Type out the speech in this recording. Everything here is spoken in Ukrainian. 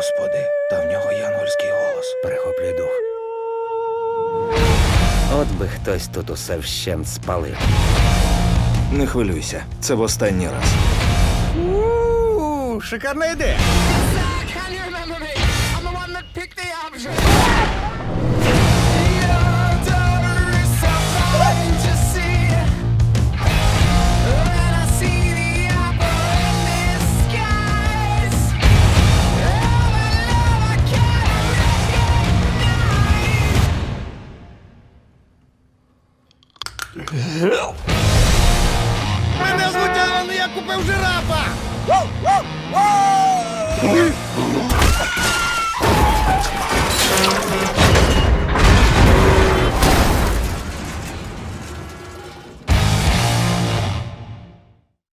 Господи, та в нього янгольський голос. перехоплює дух. От би хтось тут усе вщент спалив. Не хвилюйся, це в останній раз. Шикарна ідея. Мене звуть Алан, і я купив жирафа.